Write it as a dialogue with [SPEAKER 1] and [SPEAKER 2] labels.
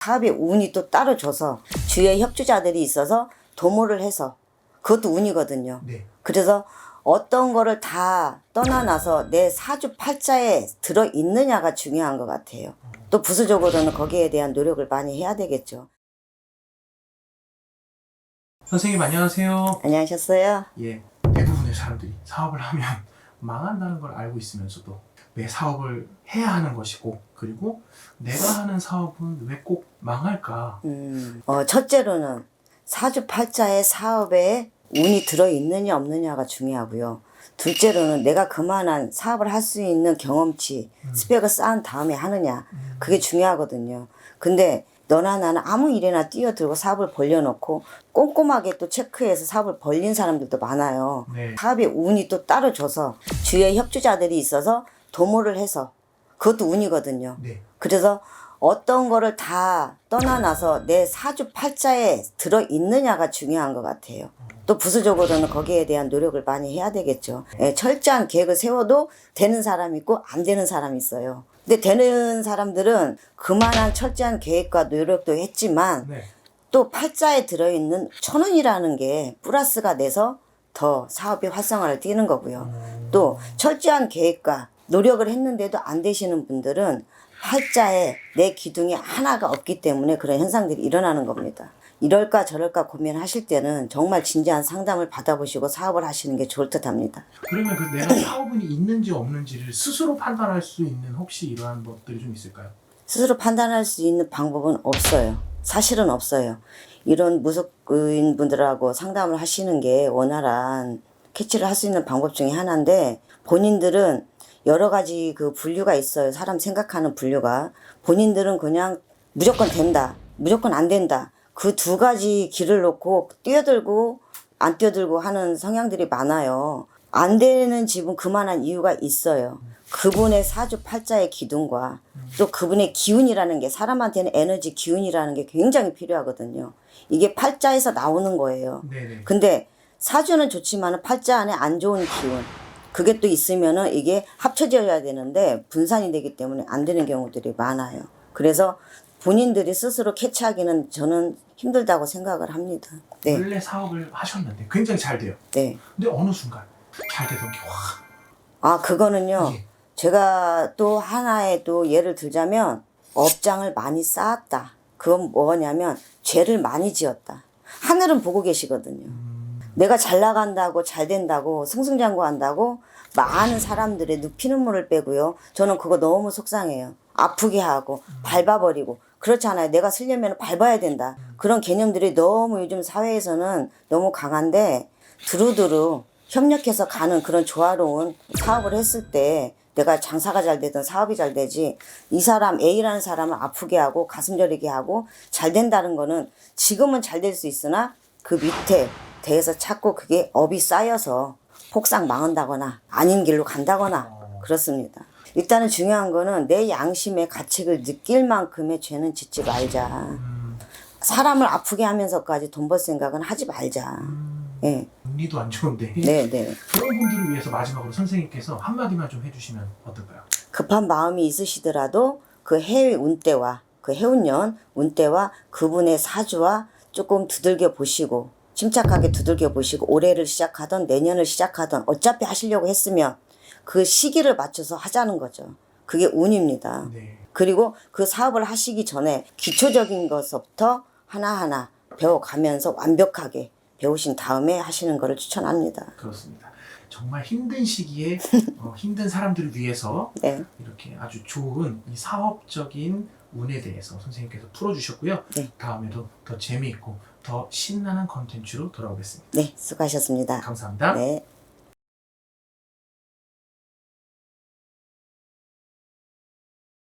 [SPEAKER 1] 사업에 운이 또 따로 줘서 주위에 협조자들이 있어서 도모를 해서 그것도 운이거든요.
[SPEAKER 2] 네.
[SPEAKER 1] 그래서 어떤 거를 다 떠나놔서 내 사주 팔자에 들어 있느냐가 중요한 것 같아요. 또 부수적으로는 거기에 대한 노력을 많이 해야 되겠죠.
[SPEAKER 2] 선생님 안녕하세요.
[SPEAKER 1] 안녕하셨어요?
[SPEAKER 2] 예. 대부분의 사람들이 사업을 하면 망한다는 걸 알고 있으면서도 왜 사업을 해야 하는 것이고 그리고 내가 하는 사업은 왜 꼭 망할까?
[SPEAKER 1] 음, 어, 첫째로는 사주 팔자의 사업에 운이 들어 있느냐 없느냐가 중요하고요. 둘째로는 내가 그만한 사업을 할 수 있는 경험치, 스펙을 쌓은 다음에 하느냐. 그게 중요하거든요. 근데 너나 나는 아무 일에나 뛰어들고 사업을 벌려놓고 꼼꼼하게 또 체크해서 사업을 벌린 사람들도 많아요.
[SPEAKER 2] 네.
[SPEAKER 1] 사업에 운이 또 따로 줘서 주위에 협조자들이 있어서 도모를 해서 그것도 운이거든요.
[SPEAKER 2] 네.
[SPEAKER 1] 그래서 어떤 거를 다 떠나놔서 내 사주 팔자에 들어 있느냐가 중요한 것 같아요. 또 부수적으로는 거기에 대한 노력을 많이 해야 되겠죠. 예, 철저한 계획을 세워도 되는 사람이 있고 안 되는 사람이 있어요. 근데 되는 사람들은 그만한 철저한 계획과 노력도 했지만
[SPEAKER 2] 네.
[SPEAKER 1] 또 팔자에 들어있는 천 원이라는 게 플러스가 돼서 더 사업의 활성화를 띠는 거고요. 또 철저한 계획과 노력을 했는데도 안 되시는 분들은 팔자에 내 기둥이 하나가 없기 때문에 그런 현상들이 일어나는 겁니다. 이럴까 저럴까 고민하실 때는 정말 진지한 상담을 받아보시고 사업을 하시는 게 좋을 듯 합니다.
[SPEAKER 2] 그러면 그 내가 사업운이 있는지 없는지를 스스로 판단할 수 있는 혹시 이러한 것들이 좀 있을까요?
[SPEAKER 1] 스스로 판단할 수 있는 방법은 없어요. 사실은 없어요. 이런 무속인 분들하고 상담을 하시는 게 원활한 캐치를 할 수 있는 방법 중에 하나인데 본인들은 여러 가지 그 분류가 있어요. 사람 생각하는 분류가. 본인들은 그냥 무조건 된다. 무조건 안 된다. 그 두 가지 길을 놓고 뛰어들고 안 뛰어들고 하는 성향들이 많아요. 안 되는 집은 그만한 이유가 있어요. 그분의 사주 팔자의 기둥과 또 그분의 기운이라는 게 사람한테는 에너지 기운이라는 게 굉장히 필요하거든요. 이게 팔자에서 나오는 거예요.
[SPEAKER 2] 네네.
[SPEAKER 1] 근데 사주는 좋지만 팔자 안에 안 좋은 기운 그게 또 있으면은 이게 합쳐져야 되는데 분산이 되기 때문에 안 되는 경우들이 많아요. 그래서 본인들이 스스로 캐치하기는 저는 힘들다고 생각을 합니다. 네,
[SPEAKER 2] 원래 사업을 하셨는데 굉장히 잘 돼요.
[SPEAKER 1] 네.
[SPEAKER 2] 근데 어느 순간 잘 되던 게 확.
[SPEAKER 1] 아 그거는요.
[SPEAKER 2] 예.
[SPEAKER 1] 제가 또 하나의 또 예를 들자면 업장을 많이 쌓았다. 그건 뭐냐면 죄를 많이 지었다. 하늘은 보고 계시거든요. 내가 잘 나간다고 잘 된다고 승승장구한다고 많은 사람들의 눕히는물을 빼고요. 저는 그거 너무 속상해요. 아프게 하고 밟아버리고 그렇잖아요. 내가 쓰려면 밟아야 된다. 그런 개념들이 너무 요즘 사회에서는 너무 강한데 두루두루 협력해서 가는 그런 조화로운 사업을 했을 때 내가 장사가 잘 되든 사업이 잘 되지 이 사람 A라는 사람을 아프게 하고 가슴 저리게 하고 잘 된다는 거는 지금은 잘 될 수 있으나 그 밑에 대해서 찾고 그게 업이 쌓여서 폭삭 망한다거나 아닌 길로 간다거나 그렇습니다. 일단은 중요한 거는 내 양심의 가책을 느낄 만큼의 죄는 짓지 말자. 사람을 아프게 하면서까지 돈 벌 생각은 하지 말자. 예.
[SPEAKER 2] 운리도 안 좋은데.
[SPEAKER 1] 네, 네.
[SPEAKER 2] 그런 분들을 위해서 마지막으로 선생님께서 한마디만 좀 해주시면 어떨까요?
[SPEAKER 1] 급한 마음이 있으시더라도 그 해의 운때와 그 해운년 운때와 그분의 사주와 조금 두들겨 보시고 침착하게 두들겨 보시고 올해를 시작하던 내년을 시작하던 어차피 하시려고 했으면 그 시기를 맞춰서 하자는 거죠. 그게 운입니다.
[SPEAKER 2] 네.
[SPEAKER 1] 그리고 그 사업을 하시기 전에 기초적인 것부터 하나하나 배워가면서 완벽하게 배우신 다음에 하시는 것을 추천합니다.
[SPEAKER 2] 그렇습니다. 정말 힘든 시기에 어, 힘든 사람들을 위해서
[SPEAKER 1] 네.
[SPEAKER 2] 이렇게 아주 좋은 이 사업적인 운에 대해서 선생님께서 풀어주셨고요.
[SPEAKER 1] 네.
[SPEAKER 2] 다음에도 더 재미있고 더 신나는 컨텐츠로 돌아오겠습니다.
[SPEAKER 1] 네, 수고하셨습니다.
[SPEAKER 2] 감사합니다.
[SPEAKER 1] 네.